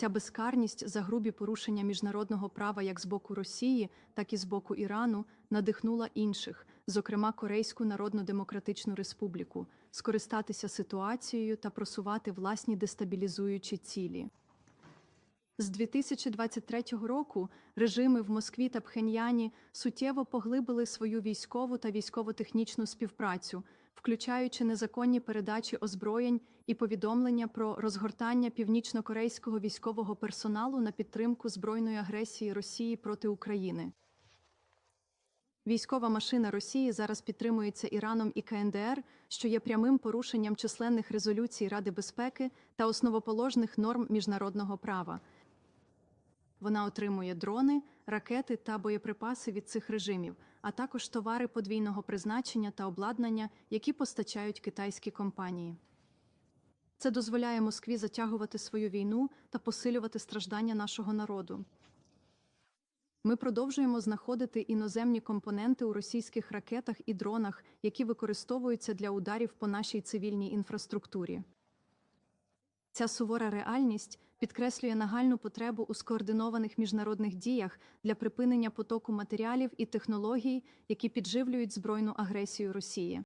Ця безкарність за грубі порушення міжнародного права як з боку Росії, так і з боку Ірану надихнула інших, зокрема Корейську Народно-Демократичну Республіку, скористатися ситуацією та просувати власні дестабілізуючі цілі. З 2023 року режими в Москві та Пхеньяні суттєво поглибили свою військову та військово-технічну співпрацю, включаючи незаконні передачі озброєнь і повідомлення про розгортання північно-корейського військового персоналу на підтримку збройної агресії Росії проти України. Військова машина Росії зараз підтримується Іраном і КНДР, що є прямим порушенням численних резолюцій Ради безпеки та основоположних норм міжнародного права. Вона отримує дрони, ракети та боєприпаси від цих режимів, а також товари подвійного призначення та обладнання, які постачають китайські компанії. Це дозволяє Москві затягувати свою війну та посилювати страждання нашого народу. Ми продовжуємо знаходити іноземні компоненти у російських ракетах і дронах, які використовуються для ударів по нашій цивільній інфраструктурі. Ця сувора реальність підкреслює нагальну потребу у скоординованих міжнародних діях для припинення потоку матеріалів і технологій, які підживлюють збройну агресію Росії.